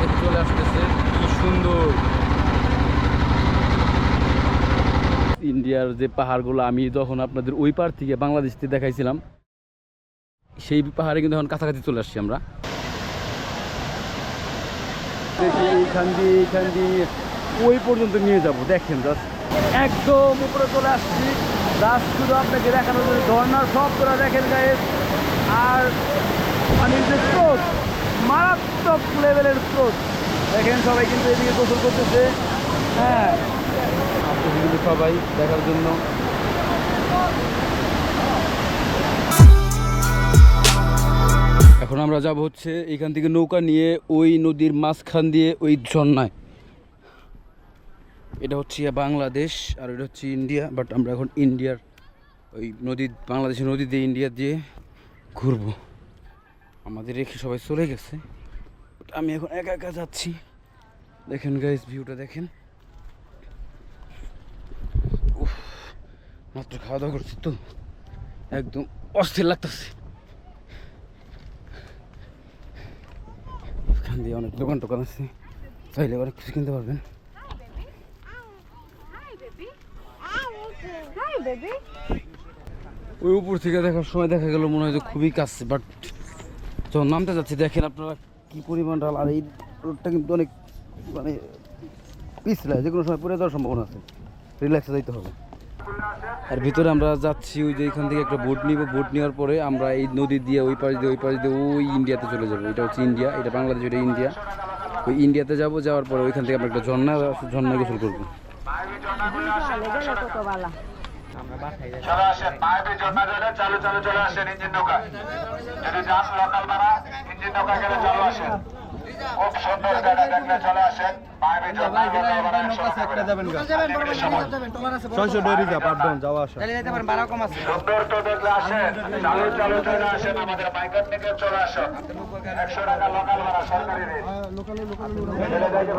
দেখে চলে আসতেছে। কি সুন্দর। ইন্ডিয়ার যে পাহাড়গুলো, আমি যখন আপনাদের ওই পার থেকে বাংলাদেশ থেকে দেখাইছিলাম, সেই পাহাড়ে কিন্তু এখন কাছাকাছি চলে আসছি আমরা। দিয়ে দিয়ে, ওই পর্যন্ত নিয়ে যাব। দেখেন একদম উপরে চলে আসছি। শুধু আপনাকে দেখানো ঝর্নার সব তোরা দেখেন গায়ে আর মানে মারাত্মক লেভেলের স্রোত। দেখেন সবাই কিন্তু এদিকে গোসল করতেছে। হ্যাঁ। সবাই দেখার জন্য। এখন আমরা যাব হচ্ছে এখান থেকে নৌকা নিয়ে ওই নদীর মাঝখান দিয়ে ওই ঝর্ণায়। এটা হচ্ছে বাংলাদেশ আর এটা হচ্ছে ইন্ডিয়া বাট আমরা এখন ইন্ডিয়ার ওই নদী, বাংলাদেশের নদী দিয়ে ইন্ডিয়া দিয়ে ঘুরবো। আমাদের রেখে সবাই চলে গেছে। আমি এখন একা একা যাচ্ছি। দেখেন গাইস ভিউটা দেখেন। মাত্র খাওয়া দাওয়া করছি তো। একদম অস্থির লাগতেছে। এখান দিয়ে অনেক দোকান টোকান আছে। চাইলে অনেক কিছু কিনতে পারবেন. ওই উপর থেকে দেখার সময় দেখা গেল মনে হয় যে খুবই কাছে বাট নামতে যাচ্ছি, দেখেন আপনারা কি পরিমাণ ঢাল। আর এই রোডটা কিন্তু অনেক মানে পিছলায় যে কোনো সময় পড়ে যাওয়ার সম্ভাবনা আছে। রিল্যাক্সে যাইতে হবে। আর ভিতরে আমরা যাচ্ছি, ওই যে এখান থেকে একটা বোট নিব। বোট নেওয়ার পরে আমরা এই নদী দিয়ে, ওই পাশ দিয়ে, ওই পাশ দিয়ে, ওই ইন্ডিয়াতে চলে যাব। এটা হচ্ছে ইন্ডিয়া এটা বাংলাদেশ, এটা ইন্ডিয়া ওই ইন্ডিয়াতে যাব, যাওয়ার পরে ওইখান থেকে আমরা একটা ঝর্ণা ঝর্ণায় গোসল করব। চলে আসেন মায়াবী জন্মা গেলে চালু চালু চলে আসেন ইঞ্জিন নৌকা। যদি যান লোকাল ভাড়া ইঞ্জিন নৌকা গেলে চালু আসেন। খুব সুন্দর জায়গা দেখলে চলে আসেন মায়াবী জন্মা লোকাল ভাড়া একশো টাকা করে। লিমিটের সময়। ছয়শো ডেরি যা আপ যাওয়া আসা। সুন্দর তো দেখলে আসেন চালু চালু চলে আসেন আমাদের বাইকার থেকে চলে আসেন। একশো টাকা লোকাল ভাড়া সরকারি রেট গেলে যাইতে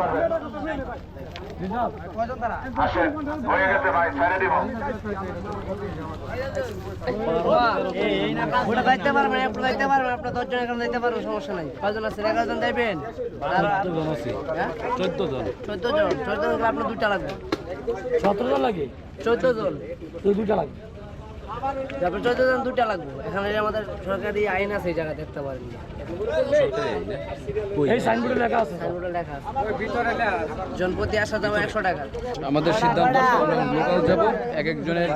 পারবেন ওটা আপনার দশজন এখানে পারবেন সমস্যা নাই কয়জন আছেন এগারো জন। যাইবেন চোদ্দ জন। চোদ্দ জন। চোদ্দ জন। আপনার দুটা লাগবে সতেরো জন। লাগে চোদ্দ জন। দুটা লাগবে। তারপর চোদ্দ জন দুটা লাগবে। এখানে আমাদের সরকারি আইন আছে এই জায়গা দেখতে পারেন। এই সাইনবোর্ডে লেখা আছে। সাইনবোর্ডে লেখা আছে। জনপ্রতি আসা যাবে একশো টাকা। আমাদের সিদ্ধান্ত আমরা লোকাল যাব এক একজনের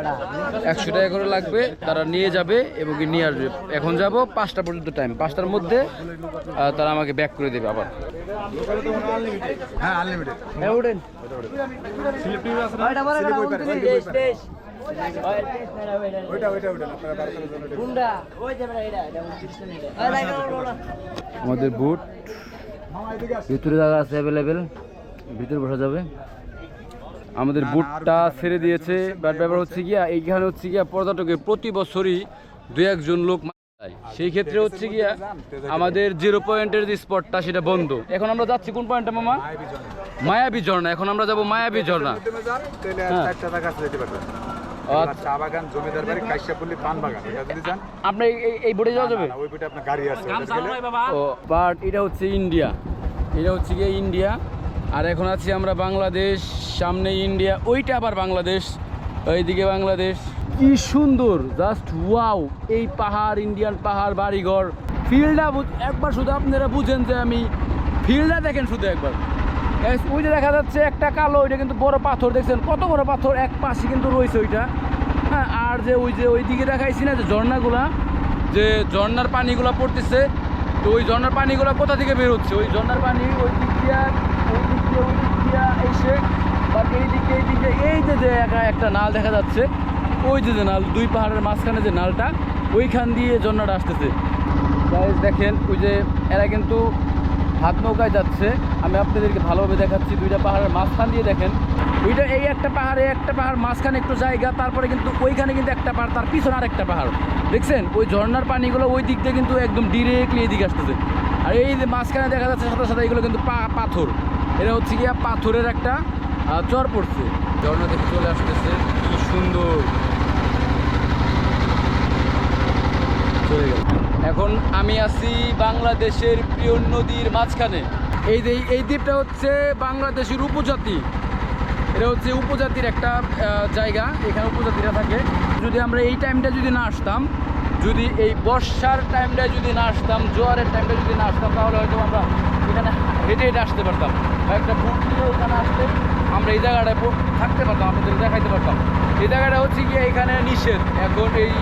একশো টাকা করে লাগবে তারা নিয়ে যাবে এবং কি নিয়ে আসবে। এখন যাব পাঁচটা পর্যন্ত টাইম পাঁচটার মধ্যে তারা আমাকে ব্যাক করে দেবে আবার। হ্যাঁ আনলিমিটেড হ্যাঁ উঠেন কয়টা বারে গেলাম? উনত্রিশ, তেইশ। ওইটা ওইটা ওইটা আপনারা বার করে দেন কোনটা? ওই যে বেটা, এটা, এটা উনত্রিশ জন এটা। এই লাইন, ওটা, ওটা। আমাদের বুট ভিতরে জায়গা আছে অ্যাভেলেবেল ভিতরে বসা যাবে আমাদের বুটটা ছেড়ে দিয়েছে বাট ব্যাপার হচ্ছে গিয়া এইখানে হচ্ছে গিয়া পর্যটকে প্রতি বছরই দু একজন লোক সেই ক্ষেত্রে হচ্ছে গিয়া আমাদের জিরো পয়েন্টের যে স্পটটা সেটা বন্ধ এখন আমরা যাচ্ছি কোন পয়েন্টে মামা মায়াবী ঝর্ণা এখন আমরা যাব মায়াবী ঝর্ণা হ্যাঁ। আচ্ছা। চা বাগান জমিদার বাড়ি কাশ্যপল্লী পান বাগান এটা যদি যান আপনি এই- এই- এই বোটে যাওয়া যাবে? ওই পিঠে আপনার গাড়ি আছে ও বাট এটা হচ্ছে ইন্ডিয়া। এটা হচ্ছে গিয়ে ইন্ডিয়া। আর এখন আছি আমরা বাংলাদেশ সামনে ইন্ডিয়া ওইটা আবার বাংলাদেশ ওইদিকে বাংলাদেশ। কি সুন্দর জাস্ট ওয়াও এই পাহাড় ইন্ডিয়ান পাহাড় বাড়িঘর। ফিল্ডটা একবার শুধু আপনারা বুঝেন যে আমি ফিল্ডটা দেখেন শুধু একবার। ওই যে দেখা যাচ্ছে একটা কালো, ওইটা কিন্তু বড় পাথর, দেখছেন? কত বড় পাথর? এক পাশে কিন্তু রয়েছে ওইটা। হ্যাঁ আর যে ওই যে ওই দিকে দেখাইছি না যে ঝর্ণাগুলা, যে ঝর্ণার পানিগুলো পড়তেছে, তো ওই ঝর্ণার পানিগুলো কোথা থেকে বের হচ্ছে? ওই ঝর্ণার পানি ওই দিক দিয়ে, ওই দিক দিয়ে, ওই এসে, বা এই দিকে এই দিকে এই যে যে একটা- নাল দেখা যাচ্ছে, ওই যে যে নাল, দুই পাহাড়ের মাঝখানে যে নালটা, ওইখান দিয়ে ঝর্ণাটা আসতেছে। দেখেন, ওই যে এরা কিন্তু হাত নৌকায় যাচ্ছে। আমি আপনাদেরকে ভালোভাবে দেখাচ্ছি। দুইটা পাহাড়ের মাঝখান দিয়ে দেখেন। ওইটা এই একটা পাহাড়ে একটা পাহাড়, মাঝখানে একটু জায়গা, তারপরে কিন্তু ওইখানে কিন্তু একটা পাহাড়, তার পিছনে আরেকটা পাহাড়। দেখছেন? ওই ঝর্ণার পানিগুলো ওই দিক দিয়ে কিন্তু একদম ডিরেক্টলি এদিকে আসতেছে। আর এই যে মাঝখানে দেখা যাচ্ছে, সাথে সাথে এগুলো কিন্তু পাথর। এটা হচ্ছে গিয়া পাথরের একটা চর পড়ছে। ঝর্ণা থেকে চলে আসতেছে। কি সুন্দর। চলে গেল। এখন আমি আছি বাংলাদেশের প্রিয় নদীর মাঝখানে। এই এই দ্বীপটা হচ্ছে বাংলাদেশের উপজাতি। এটা হচ্ছে উপজাতির একটা জায়গা। এখানে উপজাতিরা থাকে। যদি আমরা এই টাইমটা যদি না আসতাম, যদি এই বর্ষার টাইমটা যদি না আসতাম, জোয়ারের টাইমটা যদি না আসতাম, তাহলে হয়তো আমরা এখানে হেঁটে হেঁটে আসতে পারতাম। বা একটা বুট নিয়ে এখানে আসতে আমরা এই জায়গাটায় থাকতে পারতাম আপনাদের দেখাইতে পারতাম। এই জায়গাটা হচ্ছে গিয়ে এখানে নিষেধ। এখন এই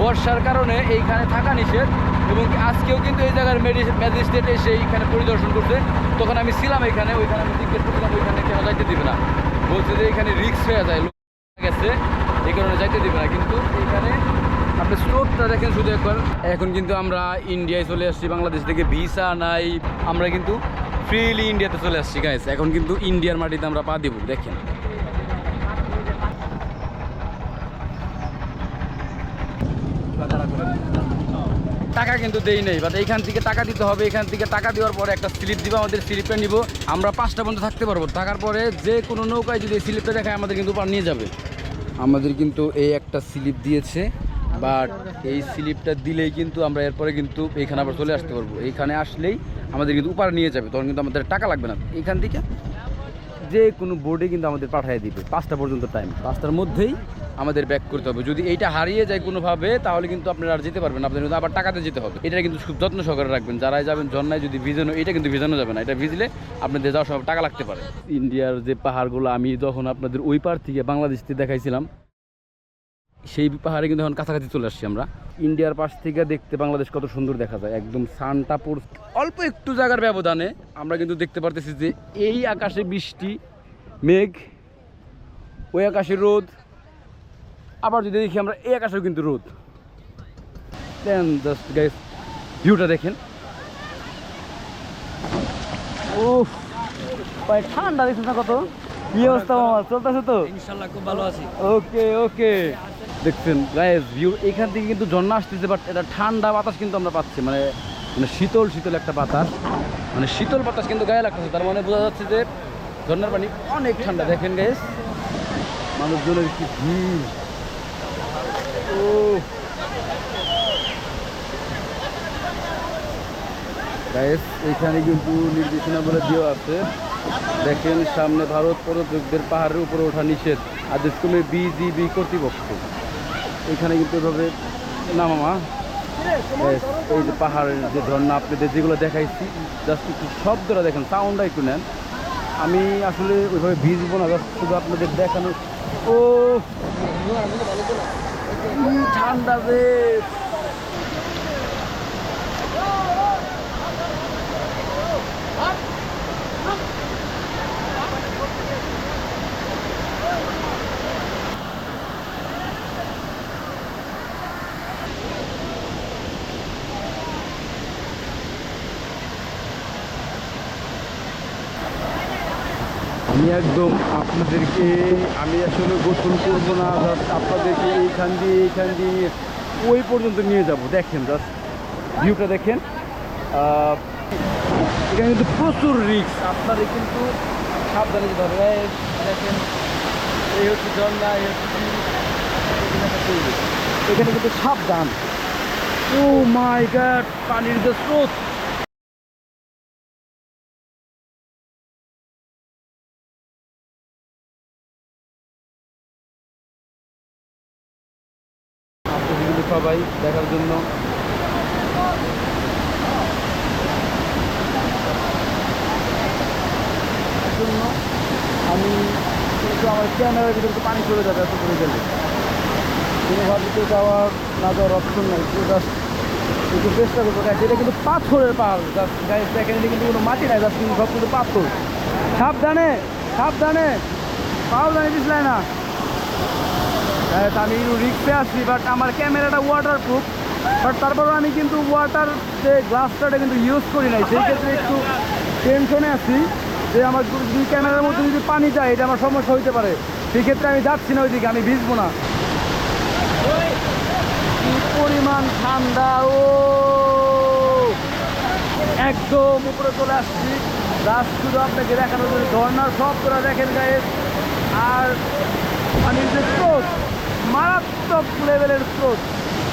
বর্ষার কারণে এইখানে থাকা নিষেধ এবং আজকেও কিন্তু এই জায়গার ম্যাজিস্ট্রেট এসে এইখানে পরিদর্শন করতে তখন আমি ছিলাম এখানে ওইখানে আমি জিজ্ঞেস করছিলাম, ওইখানে কেন যাইতে দিবে না? বলছে যে, এখানে রিক্স হয়ে যায়, লোক গেছে, এই কারণে যাইতে দিবে না। কিন্তু এখানে আপনি স্রোতটা দেখেন শুধু একবার। এখন কিন্তু আমরা ইন্ডিয়ায় চলে আসছি, বাংলাদেশ থেকে ভিসা নাই। আমরা কিন্তু ফ্রিলি ইন্ডিয়াতে চলে আসছি গাইস এখন কিন্তু ইন্ডিয়ার মাটিতে আমরা পা দিব, দেখেন। টাকা কিন্তু দেই নেই বাট এইখান থেকে টাকা দিতে হবে এখান থেকে টাকা দেওয়ার পরে একটা স্লিপ দিবে, আমাদের স্লিপটা নিব, আমরা পাঁচটা পর্যন্ত থাকতে পারব। থাকার পরে যে কোনো নৌকায় যদি স্লিপটা দেখায়, আমাদের কিন্তু পার নিয়ে যাবে। আমাদের কিন্তু এই একটা স্লিপ দিয়েছে বাট এই স্লিপটা দিলেই কিন্তু আমরা এরপরে কিন্তু এইখানে আবার চলে আসতে পারব। এইখানে আসলেই আমাদের কিন্তু উপার নিয়ে যাবে, তখন কিন্তু আমাদের টাকা লাগবে না। এইখান থেকে যে কোনো বোর্ডে কিন্তু আমাদের পাঠিয়ে দিবে, পাঁচটা পর্যন্ত টাইম পাঁচটার মধ্যেই আমাদের ব্যাক করতে হবে। যদি এইটা হারিয়ে যায় কোনোভাবে, তাহলে কিন্তু আপনারা আর যেতে পারবেন। আপনাদের আবার টাকাতে যেতে হবে। এটা কিন্তু খুব যত্ন সহকারে রাখবেন। যারাই যাবেন, ঝর্ণায় যদি ভিজানো, এটা কিন্তু ভিজানো যাবে না। এটা ভিজলে আপনাদের যাওয়ার সময় টাকা লাগতে পারে। ইন্ডিয়ার যে পাহাড়গুলো, আমি যখন আপনাদের ওই পার থেকে বাংলাদেশ থেকে দেখাইছিলাম সেই পাহাড়ে কিন্তু এখন কাছাকাছি চলে আসছি আমরা। ইন্ডিয়ার পাশ থেকে দেখতে বাংলাদেশ কত সুন্দর দেখা যায়। একদম সানটা পড় অল্প একটু জায়গার ব্যবধানে আমরা কিন্তু দেখতে পারতেছি যে এই আকাশে বৃষ্টি মেঘ ওই আকাশে রোদ। আবার যদি দেখি আমরা এই আকাশেও কিন্তু রোদ। দেন জাস্ট গাইস ভিউটা দেখেন। ও ভাই ঠান্ডা দেখছেন না কত? কি অবস্থা চলতেছে তো? ইনশাল্লাহ খুব ভালো আছি। ওকে ওকে দেখছেন? গায়েস ভিউ এখান থেকে কিন্তু ঝর্ণা আসতেছে বাট এটা ঠান্ডা বাতাস কিন্তু আমরা পাচ্ছি। মানে মানে শীতল শীতল একটা বাতাস। মানে শীতল বাতাস কিন্তু গায়ে লাগতেছে। তার মানে বোঝা যাচ্ছে যে ঝর্ণার পানি অনেক ঠান্ডা। দেখেন গাইস মানুষজনের কি ভিড়। ও গাইস এখানে কিন্তু নির্দেশনা বলে দেওয়া আছে। দেখেন, সামনে ভারত পর্যটকদের পাহাড়ের উপরে ওঠা নিষেধ। আদেশ ক্রমে বিজিবি কর্তৃপক্ষ। এখানে কিন্তু এভাবে নামামা এই যে পাহাড়ের যে ঝর্ণা, আপনাদের যেগুলো দেখাইছি জাস্ট একটু শব্দটা দেখেন সাউন্ডটা একটু নেন। আমি আসলে ওইভাবে ভিজবো না জাস্ট শুধু আপনাদের দেখানো। ও ঠান্ডা রে আমি একদম আপনাদেরকে, আমি আসলে গোসল করব না জাস্ট আপনাদেরকে এইখান দিয়ে এইখান দিয়ে, ওই পর্যন্ত নিয়ে যাব। দেখেন জাস্ট ভিউটা দেখেন। এখানে কিন্তু প্রচুর রিক্স আপনাদের কিন্তু সাবধানে যেতে হবে। দেখেন, এই হচ্ছে ঝর্ণা এই হচ্ছে এখানে কিন্তু সাবধান। ও মাই গড পানির যে স্রোত আপনাদের কিন্তু সবাই দেখার জন্য জন্য আমি কিন্তু আমার ক্যামেরার ভিতরে তো পানি চলে যাবে এত করে গেলে? তো যাওয়ার না যাওয়ার অপশন নাই। জাস্ট একটু চেষ্টা করব। এটা কিন্তু পাথরের পাহাড়। জাস্ট দেখেন কিন্তু কোনো মাটি নাই। জাস্ট সব কিন্তু পাথর। সাবধানে সাবধানে। সাবধানে দিসলাই না। হ্যাঁ আমি রিক্সে আসছি বাট আমার ক্যামেরাটা ওয়াটার প্রুফ বাট তারপরেও আমি কিন্তু ওয়াটার যে গ্লাসটা কিন্তু ইউজ করি নাই। সেই ক্ষেত্রে একটু টেনশনে আছি। যে আমার যদি ক্যামেরার মধ্যে যদি পানি যায়, এটা আমার সমস্যা হইতে পারে। সেক্ষেত্রে আমি যাচ্ছি না ওইদিকে, আমি ভিজবো না। কি পরিমাণ ঠান্ডা, ও! একদম উপরে চলে আসছি। শুধু আপনাকে দেখানো জন্য ঝর্নার সব তোরা দেখেন গায়ে আর পানির যে স্রোত, মারাত্মক লেভেলের স্রোত।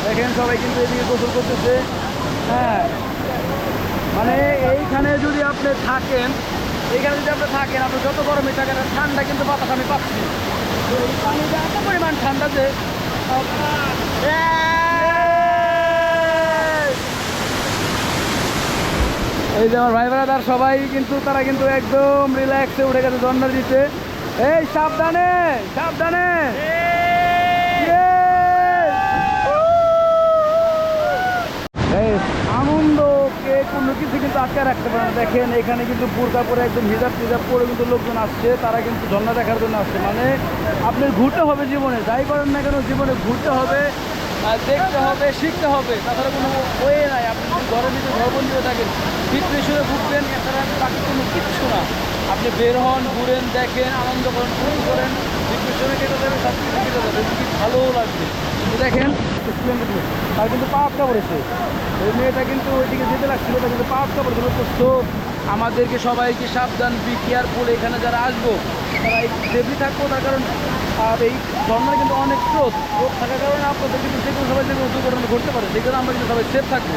দেখেন সবাই কিন্তু এদিকে গোসল করতেছে। হ্যাঁ। মানে এইখানে যদি আপনি থাকেন এইখানে যদি আপনি থাকেন আপনি যত গরমে থাকেন ঠান্ডা কিন্তু বাতাস আমি পাচ্ছি। পানিটা এত পরিমাণ ঠান্ডা যে, এই যে আমার ভাই ব্রাদার, সবাই কিন্তু, তারা কিন্তু একদম রিল্যাক্সে উঠে গেছে ঝর্ণার দিতে এই, সাবধানে সাবধানে। এই আনন্দকে কোনো কিছু কিন্তু আটকে রাখতে পারে না। দেখেন, এখানে কিন্তু বোরকা পরে একদম হিজাব টিজাব পরে কিন্তু লোকজন আসছে, তারা কিন্তু ঝর্ণা দেখার জন্য আসছে। মানে আপনি ঘুরতে হবে জীবনে, যাই করেন না কেন, জীবনে ঘুরতে হবে দেখতে হবে, শিখতে হবে। তাছাড়া কোনো ওয়ে নাই, আপনি যদি ঘরের ভিতরে ঘরবন্দি হয়ে থাকেন ডিপ্রেশনে ভুগবেন এছাড়া বাকি কোনো কিচ্ছু না। আপনি বের হন, ঘুরেন, দেখেন, আনন্দ করেন ফুল করেন। ডিপ্রেশনে কেটে যাবে সব কিছু কেটে যাবে কিন্তু ভালোও লাগবে দেখেন তার কিন্তু পা আটকা পড়েছে ওই মেয়েটা কিন্তু ওইদিকে যেতে লাগছিল তার কিন্তু পা আটকা পড়েছিল তো আমাদেরকে সবাইকে সাবধান বি কেয়ারফুল এখানে যারা আসব, তারা সেফলি থাকব, তার কারণ, আর এই ঝর্ণার কিন্তু অনেক স্রোত। স্রোত থাকার কারণে আপনাদের কিন্তু যে কোনো সবাই যে কোনো দুর্ঘটনা ঘটতে পারে, সেই কারণে আমরা কিন্তু সবাই সেফ থাকব।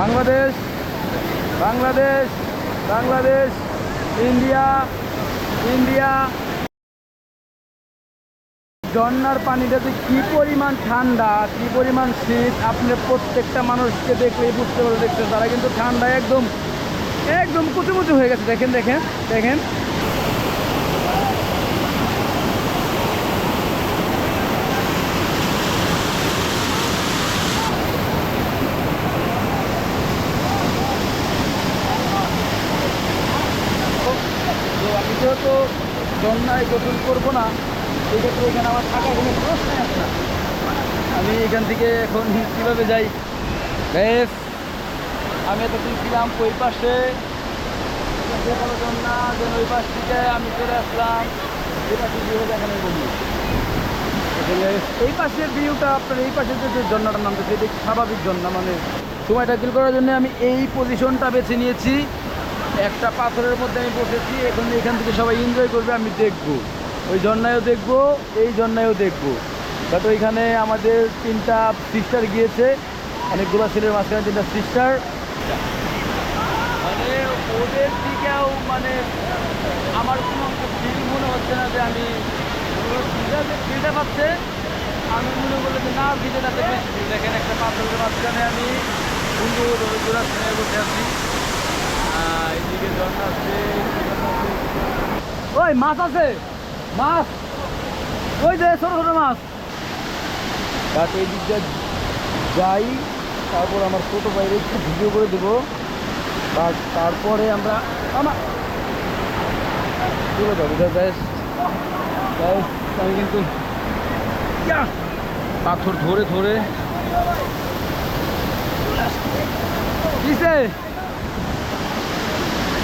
বাংলাদেশ বাংলাদেশ বাংলাদেশ, ইন্ডিয়া ইন্ডিয়া ঝর্ণার পানিটা যে কী পরিমাণ ঠান্ডা, কী পরিমাণ শীত, আপনি প্রত্যেকটা মানুষকে দেখলেই বুঝতে পারবে দেখতে তারা কিন্তু ঠান্ডা একদম একদম কুচুমুচু হয়ে গেছে। দেখেন দেখেন দেখেন। তো আমি যেহেতু ঝর্ণায় গোসল করব না সেক্ষেত্রে এখানে আমার থাকার কোনো প্রশ্নই আসে না। আমি এখান থেকে এখন কীভাবে যাই? বেশ। আমি এতদিন ছিলাম ওই পাশে। যে কোনো ওই পাশ থেকে আমি চলে আসলাম। এই পাশে ভিউ দেখানো বলি এই পাশের ভিউটা আপনার এই পাশের যে ঝর্ণাটার নাম এটা স্বাভাবিক ঝর্ণা মানে সময়টা কিল করার জন্য আমি এই পজিশনটা বেছে নিয়েছি। একটা পাথরের মধ্যে আমি বসেছি এখন এখান থেকে সবাই এনজয় করবে আমি দেখব। ওই ঝর্ণায়ও দেখব, এই ঝর্ণায়ও দেখব। বাট ওইখানে আমাদের তিনটা সিস্টার গিয়েছে অনেকগুলো ছেলের মাঝখানে তিনটা সিস্টার মানে ওদের দিকেও মানে আমার কোনো ফিল মনে হচ্ছে না যে আমি ফিলটা পাচ্ছে। আমি মনে করলে যে না ভিজেটাতে বেশি দেখেন একটা পাথরের মাঝখানে আমি সুন্দর ঘোরার সময় বসে আছি। এদিকে ঝর্ণা আছে। ওই মাছ আছে। মাছ। ওই যে ছোট ছোট মাছ। বাট এই দিকটা যাই তারপর আমার ছোটো বাইরে একটু ভিডিও করে দেবো। বাট তারপরে আমরা আমার আমি কিন্তু! পাথর ধরে ধরে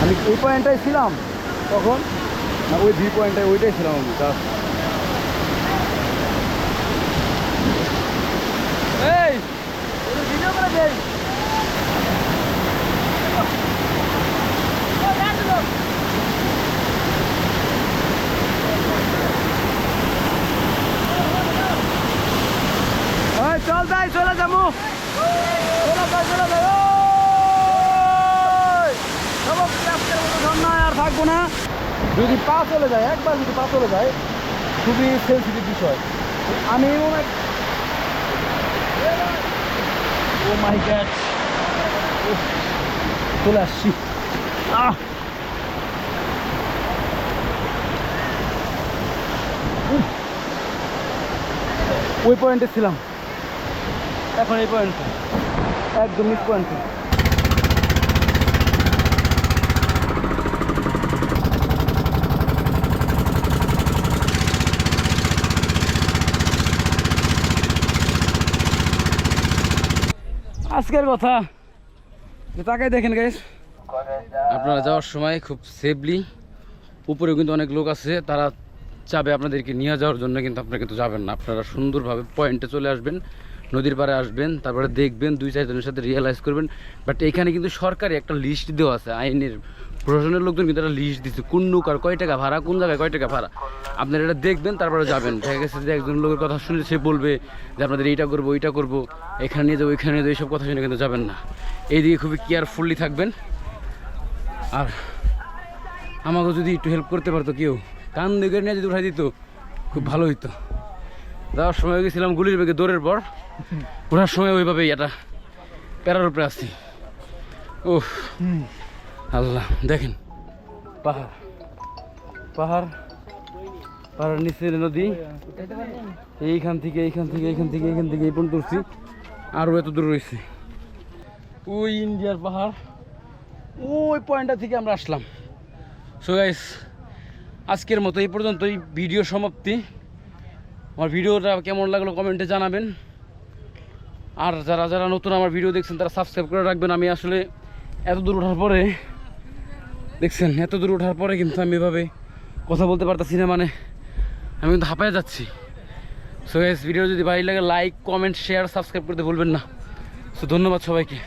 আমি এই পয়েন্টটাই ছিলাম তখন না ওই ভি পয়েন্টটাই ওইটাই ছিলাম আমি জাস্ট এই ভিডিও করে দেই ওই চল যাই চলে যাব চলে যাই চলে যাই ওই! সবক আজকের মতো ঝর্ণায় আর থাকব না যদি পা চলে যায়, একবার যদি পা চলে যায়, খুবই সেন্সিটিভ বিষয়। আমি ও মাই গ্যাড চলে আসছি। আহ! ওই পয়েন্টে ছিলাম। এখন এই পয়েন্টে একদম মিস পয়েন্টে আজকের কথা। তাকে দেখেন গাইস আপনারা যাওয়ার সময় খুব সেফলি উপরে কিন্তু অনেক লোক আছে, তারা চাবে আপনাদেরকে নিয়ে যাওয়ার জন্য, কিন্তু আপনারা কিন্তু যাবেন না। আপনারা সুন্দরভাবে পয়েন্টে চলে আসবেন, নদীর পাড়ে আসবেন, তারপরে দেখবেন দুই চারজনের সাথে রিয়েলাইজ করবেন। বাট এখানে কিন্তু সরকারি একটা লিস্ট দেওয়া আছে, আইনের প্রশাসনের লোকজন কিন্তু একটা লিস্ট দিচ্ছে কোন নৌকার কয় টাকা ভাড়া, কোন জায়গায় কয় টাকা ভাড়া। আপনারা এটা দেখবেন, তারপরে যাবেন। দেখা গেছে যে একজন লোকের কথা শুনে সে বলবে যে আপনাদের এইটা করব, ওইটা করব, এখানে নিয়ে যাব, ওইখানে নিয়ে যাব, এইসব কথা শুনে কিন্তু যাবেন না। এইদিকে খুবই কেয়ারফুলি থাকবেন। আর আমাকে যদি একটু হেল্প করতে পারতো কেউ, কান দিকে নিয়ে যদি উঠাই দিত, খুব ভালো হইতো। যাওয়ার সময় গেছিলাম গুলির বেগে দৌড়ের পর। ওঠার সময় ওইভাবেই এটা প্যারার উপরে আসছি ওহ আল্লাহ, দেখেন। পাহাড়। পাহাড়, পাহাড়ের নিচে নদী। এইখান থেকে এইখান থেকে এইখান থেকে এইখান থেকে এই পর্যন্ত উঠছি। আরও এত দূর রয়েছে। ওই ইন্ডিয়ার পাহাড়, ওই পয়েন্টটা থেকে আমরা আসলাম। সো গাইস আজকের মতো এই পর্যন্ত পর্যন্তই ভিডিও সমাপ্তি। আমার ভিডিওটা কেমন লাগল কমেন্টে জানাবেন। আর যারা যারা নতুন আমার ভিডিও দেখছেন, তারা সাবস্ক্রাইব করে রাখবেন। আমি আসলে এত দূর ওঠার পরে দেখছেন, এত দূর ওঠার পরে কিন্তু আমি এভাবে কথা বলতে পারতেছি না মানে আমি কিন্তু হাঁপায় যাচ্ছি। সো ভিডিও যদি ভালো লাগে লাইক কমেন্ট শেয়ার সাবস্ক্রাইব করতে ভুলবেন না। সো ধন্যবাদ সবাইকে।